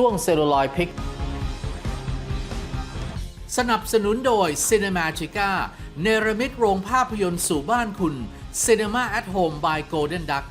ช่วงเซลลูลอยพิก สนับสนุนโดย Cinematica เนรมิตโรงภาพยนตร์สู่บ้านคุณ Cinema at Home by Golden Duck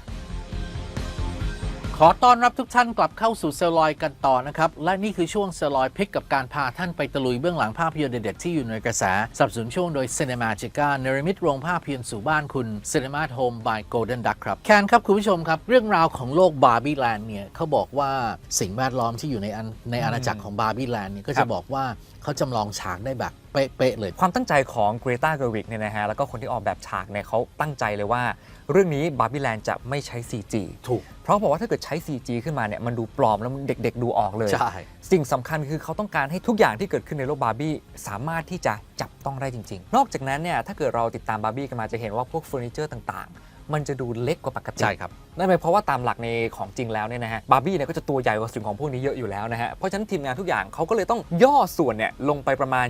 ขอต้อนรับทุกท่านกลับเข้าสู่เซลลอยกันต่อนะครับ และนี่คือช่วงเซลลอยพิกกับการพาท่านไปตะลุยเบื้องหลังภาพยนตร์เด็ดๆที่อยู่ในกระแสสับสนช่วงโดย Cinemagica เนรมิตโรงภาพยนตร์สู่บ้านคุณ Cinema Home by Golden Duck ครับแคนครับ คุณผู้ชมครับ เรื่องราวของโลกบาร์บี้แลนด์เนี่ยเขาบอกว่าสิ่งแวดล้อมที่อยู่ในอันในอาณาจักรของบาร์บี้แลนด์เนี่ยก็จะบบอกว่าเขาจำลองฉากได้แบบ เป๊ะๆเลย ความตั้งใจของเกรตาเกอร์วิกเนี่ยนะฮะแล้วก็คนที่ออกแบบฉากเนี่ยเขาตั้งใจเลยว่า เรื่องนี้บาร์บี้แลนด์จะไม่ใช้ CG ถูก เพราะเขาบอกว่าถ้าเกิดใช้ CG ขึ้นมาเนี่ยมันดูปลอมแล้วมันเด็ก ๆ ดูออกเลย ใช่ สิ่งสำคัญคือเขาต้องการให้ทุกอย่างที่เกิดขึ้นในโลกบาร์บี้สามารถที่จะจับต้องได้จริง ๆ นอกจากนั้นเนี่ยถ้าเกิดเราติดตามบาร์บี้กันมาจะเห็นว่าพวกเฟอร์นิเจอร์ต่างๆ มันจะดูเล็กกว่าปกติ ใช่ครับ นั่นเป็นเพราะว่าตามหลักในของจริงแล้วเนี่ยนะฮะบาร์บี้เนี่ยก็จะตัวใหญ่กว่าสิ่งของพวกนี้เยอะอยู่แล้วนะฮะ เพราะฉะนั้นทีมงานทุกอย่างเขาก็เลยต้องย่อส่วนเนี่ยลงไปประมาณ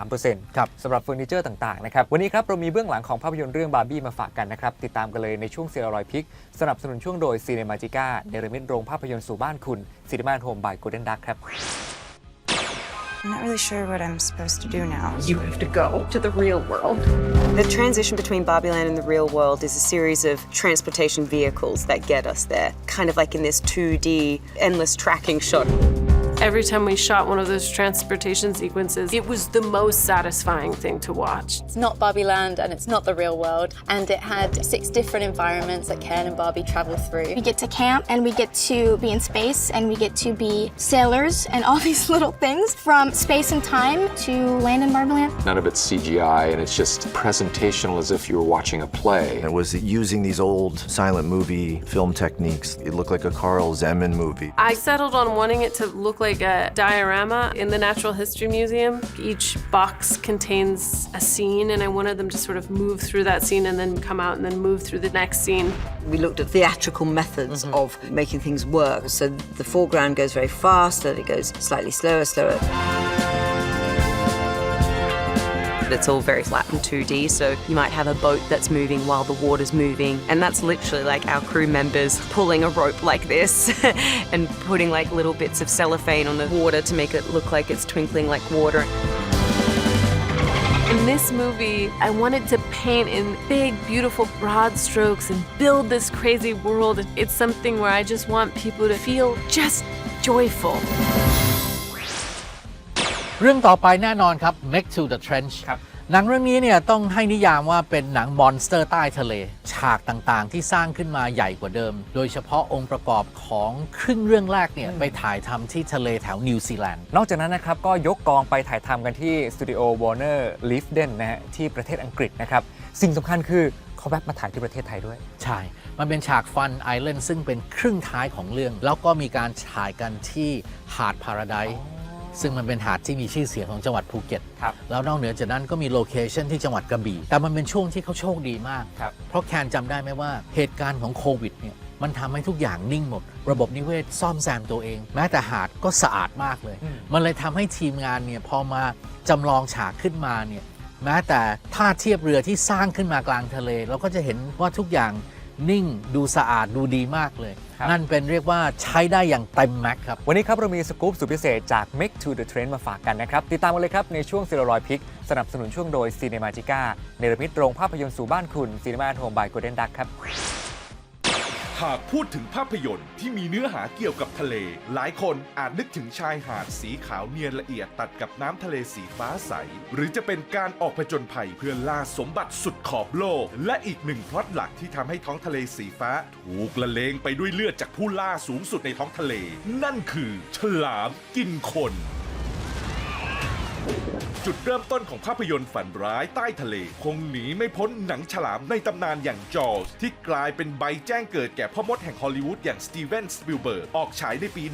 23%ครับสำหรับเฟอร์นิเจอร์ต่างๆนะครับวันนี้ครับเรามีเบื้องหลังของภาพยนตร์เรื่องบาร์บี้มาฝากกันนะครับติดตามกันเลยในช่วงเซลลอยพิกสนับสนุนช่วงโดยซีเนมาจิก้าเนรมิตโรงภาพยนตร์สู่บ้านคุณซีนีมาโฮมบายโกลเด้นดักครับ I'm not really sure what I'm supposed to do now. You have to go to the real world. The transition between Barbieland and the real world is a series of transportation vehicles that get us there, kind of like in this 2D endless tracking shot. Every time we shot one of those transportation sequences, it was the most satisfying thing to watch. It's not Barbie Land and it's not the real world. And it had six different environments that Ken and Barbie travel through. We get to camp and we get to be in space and we get to be sailors and all these little things from space and time to land in Barbie Land. None of it's CGI, and it's just presentational as if you were watching a play. It was using these old silent movie film techniques. It looked like a Carl Zeman movie. I settled on wanting it to look like a diorama in the Natural History Museum. Each box contains a scene, and I wanted them to sort of move through that scene and then come out and then move through the next scene. We looked at theatrical methods mm-hmm. of making things work. So the foreground goes very fast, and it goes slightly slower, slower. It's all very flat and 2D, so you might have a boat that's moving while the water's moving, and that's literally like our crew members pulling a rope like this and putting like little bits of cellophane on the water to make it look like it's twinkling like water. In this movie, I wanted to paint in big, beautiful, broad strokes and build this crazy world. It's something where I just want people to feel just joyful. เรื่องต่อไปแน่นอนครับ Next to the Trench ครับ หนังเรื่องนี้เนี่ยต้องให้นิยามว่าเป็นหนังมอนสเตอร์ใต้ทะเล ฉากต่างๆ ที่สร้างขึ้นมาใหญ่กว่าเดิม โดยเฉพาะองค์ประกอบของครึ่งเรื่องแรกเนี่ยไปถ่ายทำที่ทะเลแถวนิวซีแลนด์ นอกจากนั้นนะครับ ก็ยกกองไปถ่ายทำกันที่สตูดิโอวอร์เนอร์ลิฟเดนนะฮะที่ประเทศอังกฤษนะครับ สิ่งสำคัญคือเขาแวะมาถ่ายที่ประเทศไทยด้วย ใช่ มันเป็นฉากฟันไอแลนด์ซึ่งเป็นครึ่งท้ายของเรื่อง แล้วก็มีการถ่ายกันที่หาดพาราไดซ์ ซึ่งมันเป็นหาดที่มีชื่อเสียงของจังหวัดภูเก็ต ครับแล้วนอกเหนือจากนั้นก็มีโลเคชันที่จังหวัดกระบี่ แต่มันเป็นช่วงที่เขาโชคดีมาก ครับ เพราะแคนจำได้ไหมว่าเหตุการณ์ของโควิดเนี่ยมันทำให้ทุกอย่างนิ่งหมด ระบบนิเวศซ่อมแซมตัวเอง แม้แต่หาดก็สะอาดมากเลยมันเลยทำให้ทีมงานเนี่ยพอมาจำลองฉากขึ้นมาเนี่ยแม้แต่ท่าเทียบเรือที่สร้างขึ้นมากลางทะเล เราก็จะเห็นว่าทุกอย่าง นิ่งดูสะอาดดูดีมากเลย ครับ นั่นเป็นเรียกว่าใช้ได้อย่างเต็มแม็กซ์ครับ วันนี้ครับเรามีสกู๊ปสุดพิเศษจาก Make to the Trend มาฝากกันนะครับ ติดตามกันเลยครับในช่วงซีโรลอยพิกสนับสนุนช่วงโดย Cinemagica เนรมิตโรงภาพยนตร์สู่บ้านคุณ Cinema at Home by Golden Duck ครับ หากพูดถึงภาพยนตร์ที่มีเนื้อหาเกี่ยวกับทะเล หลายคนอาจนึกถึงชายหาดสีขาวเนียนละเอียดตัดกับน้ำทะเลสีฟ้าใส หรือจะเป็นการออกผจญภัยเพื่อล่าสมบัติสุดขอบโลก และอีกหนึ่งพล็อตหลักที่ทำให้ท้องทะเลสีฟ้า ถูกละเลงไปด้วยเลือดจากผู้ล่าสูงสุดในท้องทะเล นั่นคือ ฉลามกินคน จุดเริ่มต้นของภาพยนตร์ฝันร้ายใต้ทะเล คงหนีไม่พ้นหนังฉลามในตำนานอย่างจอร์สที่กลายเป็นใบแจ้งเกิดแก่พ่อมดแห่งฮอลลีวูดอย่างสตีเวนสปิลเบิร์กออกฉายในปี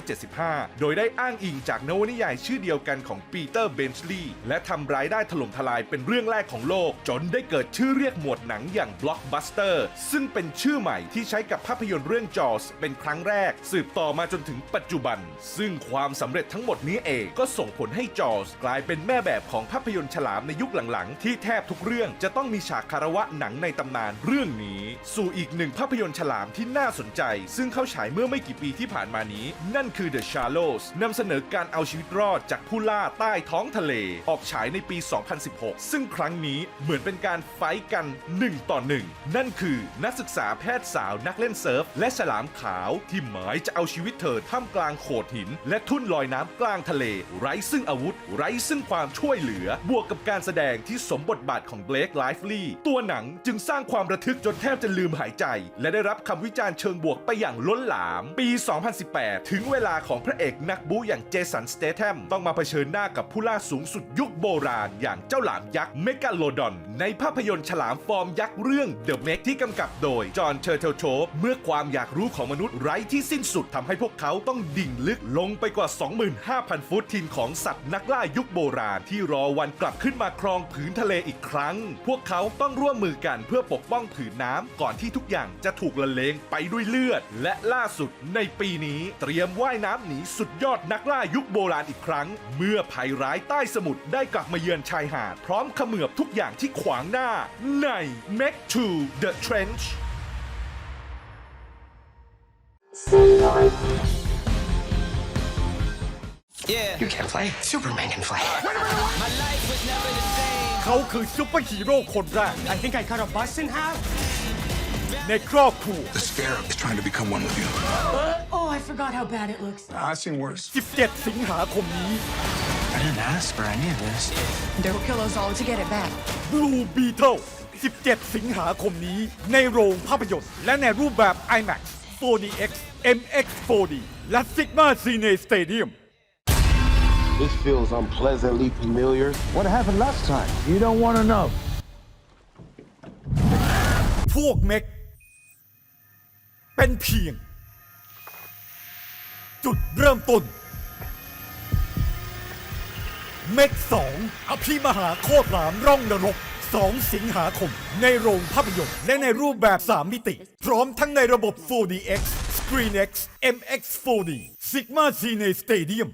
1975 โดยได้อ้างอิงจากนวนิยายชื่อเดียวกันของปีเตอร์เบนชลีย์และทำรายได้ถล่มทลายเป็นเรื่องแรกของโลก จนได้เกิดชื่อเรียกหมวดหนังอย่างบล็อกบัสเตอร์ซึ่งเป็นชื่อใหม่ที่ใช้กับภาพยนตร์เรื่องจอร์สเป็นครั้งแรก สืบต่อมาจนถึงปัจจุบัน ซึ่งความสำเร็จทั้งหมดนี้เองก็ส่งผลให้จอร์สกลายเป็นเป็นแม่แบบของภาพยนตร์ฉลามในยุคหลังๆ ที่แทบทุกเรื่องจะต้องมีฉากคารวะหนังในตำนานเรื่องนี้ สู่อีกหนึ่งภาพยนตร์ฉลามที่น่าสนใจ ซึ่งเข้าฉายเมื่อไม่กี่ปีที่ผ่านมานี้ นั่นคือ The Shallows นำเสนอการเอาชีวิตรอดจากผู้ล่าใต้ท้องทะเล ออกฉายในปี 2016 ซึ่งครั้งนี้เหมือนเป็นการไฟกัน 1 ต่อ 1 นั่นคือนักศึกษาแพทย์สาวนักเล่นเซิร์ฟ และฉลามขาวที่หมายจะเอาชีวิตเธอท่ามกลางโขดหิน และทุ่นลอยน้ำกลางทะเล ไร้ซึ่งอาวุธ ไร้ซึ่งความช่วยเหลือบวกกับการแสดงที่สมบทบาทของเบลคไลฟ์ลีย์ตัวหนังจึงสร้างความระทึกจนแทบจะลืมหายใจ และได้รับคำวิจารณ์เชิงบวกไปอย่างล้นหลาม ปี 2018 ถึงเวลาของพระเอกนักบู๊อย่างเจสันสเตแทมต้องมาเผชิญหน้ากับผู้ล่าสูงสุดยุคโบราณ อย่างเจ้าหลามยักษ์เมกาโลดอน ในภาพยนตร์ฉลามฟอร์มยักษ์เรื่อง The Meg ที่กำกับโดยจอห์นเชอร์เทลโชฟเมื่อความอยากรู้ของมนุษย์ไร้ที่สิ้นสุดทำให้พวกเขาต้องดิ่งลึกลงไปกว่า 25,000 ฟุตทินของสัตว์นักล่ายุคโบราณที่รอวันกลับขึ้นมาครองผืนทะเลอีกครั้ง พวกเขาต้องร่วมมือกันเพื่อปกป้องผืนน้ำก่อนที่ทุกอย่างจะถูกละเลงไปด้วยเลือด และล่าสุดในปีนี้เตรียมว่ายน้ำหนีสุดยอดนักล่ายุคโบราณอีกครั้ง เมื่อภัยร้ายใต้สมุทรได้กลับมาเยือนชายหาด พร้อมเขมือบทุกอย่างที่ขวางหน้า ใน Make to the Trench You can't fly. Superman can fly. เขาคือซุปเปอร์ฮีโร่คนแรก I think I cut a bus in half. ในครอบครัว The scarab is trying to become one with you. Oh, I forgot how bad it looks. I've seen worse. 17 สิงหาคมนี้ I didn't ask for any of this. They'll kill us all to get it back. Blue Beetle 17 สิงหาคมนี้ ในโรงภาพยนตร์ และในรูปแบบ IMAX 4DX MX 4D และ Sigma Cine Stadium This feels unpleasantly familiar. What happened last time? You don't want to know. พวกเม็ก เป็นเพียง จุดเริ่มต้น เม็กสองอภิมหาโคตรรามร่องนรก 2 สิงหาคม ในโรงภาพยนตร์และในรูปแบบ 3 มิติ พร้อมทั้งในระบบ 4DX ScreenX MX 4D Sigma Cine Stadium